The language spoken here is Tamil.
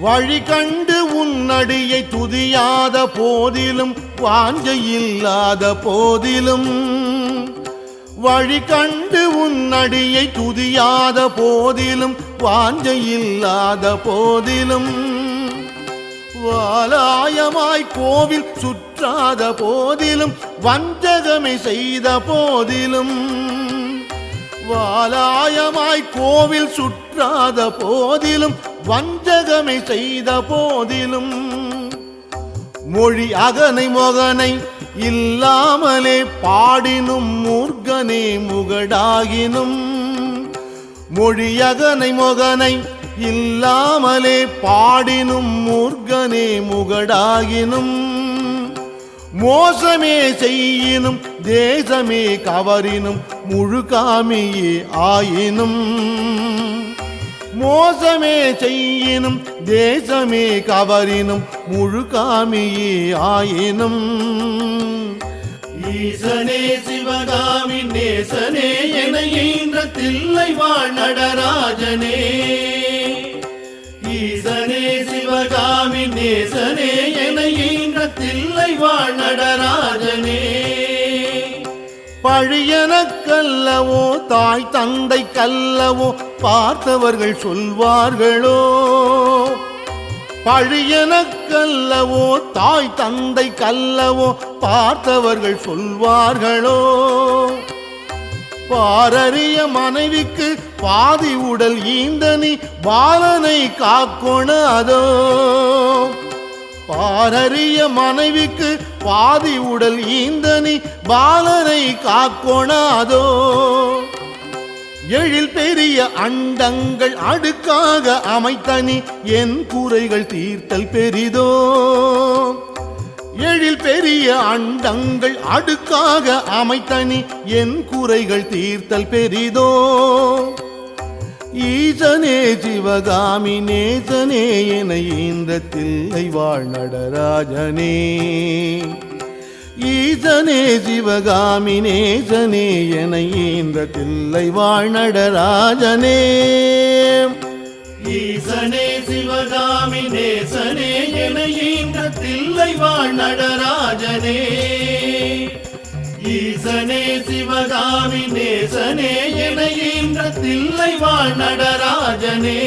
வழி கண்டு உன்னடியை துதியாத போதிலும் வாஞ்சை இல்லாத போதிலும். வழி கண்டு உன்னடியை துதியாத போதிலும் வாஞ்சை இல்லாத போதிலும். வாலாயமாய் கோவில் சுற்றாத போதிலும் வஞ்சகமை செய்த போதிலும். வாலாயமாய் கோவில் சுற்றாத போதிலும் வஞ்சகமை செய்த போதிலும் மொழி அகனை மொகனை இல்லாமலே பாடினும் மூர்க்கனே முகடாகினும் மொழி அகனை மொகனை இல்லாமலே பாடினும் மூர்க்கனே முகடாகினும் மோசமே செய்யினும் தேசமே கவரினும் முழுகாமியே ஆயினும். மோசமே செய்யினும் தேசமே கவரினும் முழுகாமியே ஆயினும். ஈசனே சிவகாமி நேசனே என ஈன்ற தில்லை வாழ் நடராஜனே. ஈசனே சிவகாமி நேசனே என தில்லை வாழ் நடராஜனே பழியனக்கல்லவோ தாய் தந்தை கல்லவோ பார்த்தவர்கள் சொல்வார்களோ? பழியனக்கல்லவோ தாய் தந்தை கல்லவோ பார்த்தவர்கள் சொல்வார்களோ? பாரறிய மனைவிக்கு பாதி உடல் ஈந்தனி பாலனை காக்கொணாதோ? பாரறிய மனைவிக்கு பாதி உடல் ஈந்தனி பாலனை காக்கொணாதோ? எழில் பெரிய அண்டங்கள் அடுக்காக அமைத்தனி என் கூரைகள் தீர்த்தல் பெரிதோ? எழில் பெரிய அண்டங்கள் அடுக்காக அமைத்தனி. என் குறைகள் தீர்த்தல் பெரிதோ. ஈசனே சிவகாமி நேசனே என இந்த தில்லை வாழ் நடராஜனே ஈசனே சிவகாமி நேசனே என இந்த தில்லை வாழ் நடராஜனே ஈசனே சிவகாமி நேசனே என இந்த தில்லை வாழ் நடராஜனே ஈசனே சிவகாமி நேசனே என இந்த தில்லை வாழ் நடராஜனே.